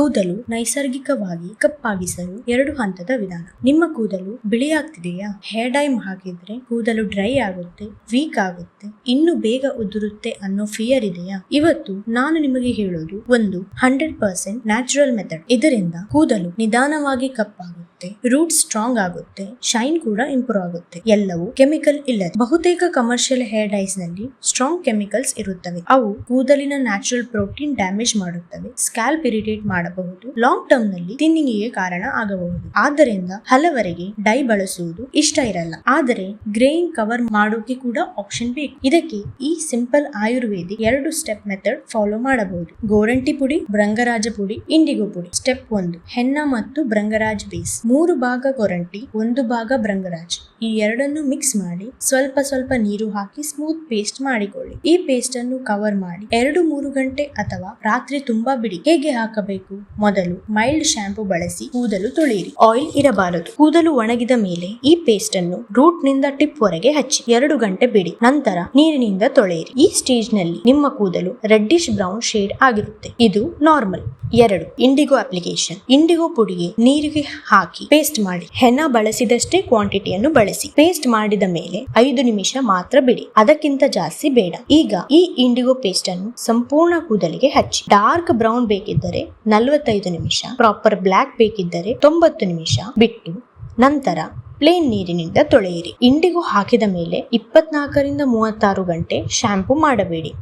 ಕೂದಲು ನೈಸರ್ಗಿಕವಾಗಿ ಕಪ್ಪಾಗಿಸಲು ಎರಡು ಹಂತದ ವಿಧಾನ. ನಿಮ್ಮ ಕೂದಲು ಬಿಳಿಯಾಗ್ತಿದೆಯಾ? ಹೇರ್ ಡೈಮ್ ಹಾಕಿದ್ರೆ ಕೂದಲು ಡ್ರೈ ಆಗುತ್ತೆ, ವೀಕ್ ಆಗುತ್ತೆ, ಇನ್ನು ಬೇಗ ಉದುರುತ್ತೆ ಅನ್ನೋ ಫಿಯರ್ ಇದೆಯಾ? ಇವತ್ತು ನಾನು ನಿಮಗೆ ಹೇಳೋದು ಒಂದು ಹಂಡ್ರೆಡ್ ಪರ್ಸೆಂಟ್ ನ್ಯಾಚುರಲ್ ಮೆಥಡ್. ಇದರಿಂದ ಕೂದಲು ನಿಧಾನವಾಗಿ ಕಪ್ಪಾಗುತ್ತೆ. ರೂಟ್ ಸ್ಟ್ರಾಂಗ್ ಆಗುತ್ತೆ ಶೈನ್ ಕೂಡ ಇಂಪ್ರೂವ್ ಆಗುತ್ತೆ. ಎಲ್ಲವೂ ಕೆಮಿಕಲ್ ಇಲ್ಲದೆ. ಬಹುತೇಕ ಕಮರ್ಷಿಯಲ್ ಹೇರ್ ಡೈಸ್ನಲ್ಲಿ ಸ್ಟ್ರಾಂಗ್ ಕೆಮಿಕಲ್ಸ್ ಇರುತ್ತವೆ. ಅವು ಕೂದಲಿನ ನ್ಯಾಚುರಲ್ ಪ್ರೋಟೀನ್ ಡ್ಯಾಮೇಜ್ ಮಾಡುತ್ತವೆ ಸ್ಕ್ಯಾಲ್ಪ್ ಇರಿಟೇಟ್ ಮಾಡಬಹುದು ಲಾಂಗ್ ಟರ್ಮ್ನಲ್ಲಿ ತಿನ್ನಿಂಗಿಗೆ ಕಾರಣ ಆಗಬಹುದು. ಆದ್ದರಿಂದ ಹಲವರಿಗೆ ಡೈ ಬಳಸುವುದು ಇಷ್ಟ ಇರಲ್ಲ. ಆದರೆ ಗ್ರೇನ್ ಕವರ್ ಮಾಡೋಕೆ ಕೂಡ ಆಪ್ಷನ್ ಬೇಕು. ಇದಕ್ಕೆ ಈ ಸಿಂಪಲ್ ಆಯುರ್ವೇದಿಕ್ ಎರಡು ಸ್ಟೆಪ್ ಮೆಥಡ್ ಫಾಲೋ ಮಾಡಬಹುದು. ಗೋರಂಟಿ ಪುಡಿ, ಭೃಂಗರಾಜ ಪುಡಿ ಇಂಡಿಗೋ ಪುಡಿ. ಸ್ಟೆಪ್ ಒಂದು ಹೆನ್ನ ಮತ್ತು ಭೃಂಗರಾಜ್ ಬೇಸ್ ಮೂರು ಭಾಗ ಕೊರಂಟಿ ಒಂದು ಭಾಗ ಭೃಂಗರಾಜ್. ಈ ಎರಡನ್ನು ಮಿಕ್ಸ್ ಮಾಡಿ ಸ್ವಲ್ಪ ಸ್ವಲ್ಪ ನೀರು ಹಾಕಿ ಸ್ಮೂತ್ ಪೇಸ್ಟ್ ಮಾಡಿಕೊಳ್ಳಿ. ಈ ಪೇಸ್ಟ್ ಅನ್ನು ಕವರ್ ಮಾಡಿ ಎರಡು ಮೂರು ಗಂಟೆ ಅಥವಾ ರಾತ್ರಿ ತುಂಬಾ ಬಿಡಿ. ಹೇಗೆ ಹಾಕಬೇಕು? ಮೊದಲು ಮೈಲ್ಡ್ ಶಾಂಪೂ ಬಳಸಿ ಕೂದಲು ತೊಳೆಯಿರಿ. ಆಯಿಲ್ ಇರಬಾರದು. ಕೂದಲು ಒಣಗಿದ ಮೇಲೆ ಈ ಪೇಸ್ಟ್ ಅನ್ನು ರೂಟ್ನಿಂದ ಟಿಪ್ ವರೆಗೆ ಹಚ್ಚಿ ಎರಡು ಗಂಟೆ ಬಿಡಿ. ನಂತರ ನೀರಿನಿಂದ ತೊಳೆಯಿರಿ. ಈ ಸ್ಟೇಜ್ನಲ್ಲಿ ನಿಮ್ಮ ಕೂದಲು ರೆಡ್ಡಿಶ್ ಬ್ರೌನ್ ಶೇಡ್ ಆಗಿರುತ್ತೆ. ಇದು ನಾರ್ಮಲ್ ಎರಡು. ಇಂಡಿಗೋ ಅಪ್ಲಿಕೇಶನ್ ಇಂಡಿಗೋ ಪುಡಿಗೆ ನೀರಿಗೆ ಹಾಕಿ ಪೇಸ್ಟ್ ಮಾಡಿ. ಹೆನ ಬಳಸಿದಷ್ಟೇ ಕ್ವಾಂಟಿಟಿಯನ್ನು ಬಳಸಿ. ಪೇಸ್ಟ್ ಮಾಡಿದ ಮೇಲೆ ಐದು ನಿಮಿಷ ಮಾತ್ರ ಬಿಡಿ. ಅದಕ್ಕಿಂತ ಜಾಸ್ತಿ ಬೇಡ. ಈಗ ಈ ಇಂಡಿಗೋ ಪೇಸ್ಟ್ ಅನ್ನು ಸಂಪೂರ್ಣ ಕೂದಲಿಗೆ ಹಚ್ಚಿ. ಡಾರ್ಕ್ ಬ್ರೌನ್ ಬೇಕಿದ್ದರೆ ನಲವತ್ತೈದು ನಿಮಿಷ ಪ್ರಾಪರ್ ಬ್ಲ್ಯಾಕ್ ಬೇಕಿದ್ದರೆ ತೊಂಬತ್ತು ನಿಮಿಷ ಬಿಟ್ಟು ನಂತರ ಪ್ಲೇನ್ ನೀರಿನಿಂದ ತೊಳೆಯಿರಿ. ಇಂಡಿಗೋ ಹಾಕಿದ ಮೇಲೆ ಇಪ್ಪತ್ನಾಲ್ಕರಿಂದ ಮೂವತ್ತಾರು ಗಂಟೆ ಶಾಂಪೂ ಮಾಡಬೇಡಿ.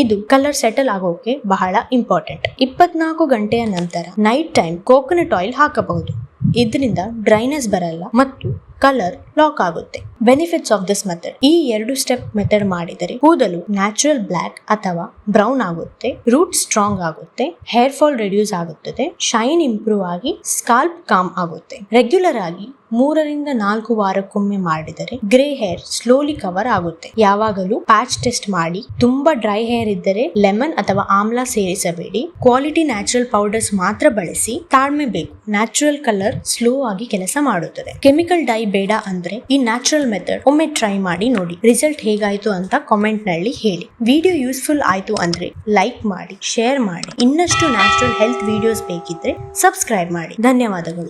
ಇದು ಕಲರ್ ಸೆಟಲ್ ಆಗೋಕೆ ಬಹಳ ಇಂಪಾರ್ಟೆಂಟ್ ಇಪ್ಪತ್ನಾಲ್ಕು ಗಂಟೆಯ ನಂತರ ನೈಟ್ ಟೈಮ್ ಕೋಕೋನಟ್ ಆಯಿಲ್ ಹಾಕಬಹುದು. ಇದರಿಂದ ಡ್ರೈನೆಸ್ ಬರಲ್ಲ ಮತ್ತು ಕಲರ್ ಲಾಕ್ ಆಗುತ್ತೆ. ಬೆನಿಫಿಟ್ಸ್ ಆಫ್ ದಿಸ್ ಮೆಥಡ್ ಈ ಎರಡು ಸ್ಟೆಪ್ ಮೆಥಡ್ ಮಾಡಿದರೆ ಕೂದಲು ನ್ಯಾಚುರಲ್ ಬ್ಲ್ಯಾಕ್ ಅಥವಾ ಬ್ರೌನ್ ಆಗುತ್ತೆ ರೂಟ್ ಸ್ಟ್ರಾಂಗ್ ಆಗುತ್ತೆ ಹೇರ್ ಫಾಲ್ ರೆಡ್ಯೂಸ್ ಆಗುತ್ತದೆ ಶೈನ್ ಇಂಪ್ರೂವ್ ಆಗಿ ಸ್ಕಾಲ್ಪ್ ಕಾಮ್ ಆಗುತ್ತೆ. ರೆಗ್ಯುಲರ್ ಆಗಿ ಮೂರರಿಂದ ನಾಲ್ಕು ವಾರಕ್ಕೊಮ್ಮೆ ಮಾಡಿದರೆ ಗ್ರೇ ಹೇರ್ ಸ್ಲೋಲಿ ಕವರ್ ಆಗುತ್ತೆ. ಯಾವಾಗಲೂ ಪ್ಯಾಚ್ ಟೆಸ್ಟ್ ಮಾಡಿ, ತುಂಬಾ ಡ್ರೈ ಹೇರ್ ಇದ್ದರೆ ಲೆಮನ್ ಅಥವಾ ಆಮ್ಲ ಸೇರಿಸಬೇಡಿ. ಕ್ವಾಲಿಟಿ ನ್ಯಾಚುರಲ್ ಪೌಡರ್ಸ್ ಮಾತ್ರ ಬಳಸಿ, ತಾಳ್ಮೆ ಬೇಕು. ನ್ಯಾಚುರಲ್ ಕಲರ್ ಸ್ಲೋ ಆಗಿ ಕೆಲಸ ಮಾಡುತ್ತದೆ. ಕೆಮಿಕಲ್ ಡೈ ಬೇಡ ಅಂದ್ರೆ ಈ ನ್ಯಾಚುರಲ್ ಮೆಥಡ್ ಒಮ್ಮೆ ಟ್ರೈ ಮಾಡಿ ನೋಡಿ. ರಿಸಲ್ಟ್ ಹೇಗಾಯ್ತು ಅಂತ ಕಾಮೆಂಟ್ನಲ್ಲಿ ಹೇಳಿ. ವಿಡಿಯೋ ಯೂಸ್ಫುಲ್ ಆಯ್ತು ಅಂದ್ರೆ ಲೈಕ್ ಮಾಡಿ, ಶೇರ್ ಮಾಡಿ. ಇನ್ನಷ್ಟು ನ್ಯಾಚುರಲ್ ಹೆಲ್ತ್ ವಿಡಿಯೋಸ್ ಬೇಕಿದ್ರೆ ಸಬ್ಸ್ಕ್ರೈಬ್ ಮಾಡಿ. ಧನ್ಯವಾದಗಳು.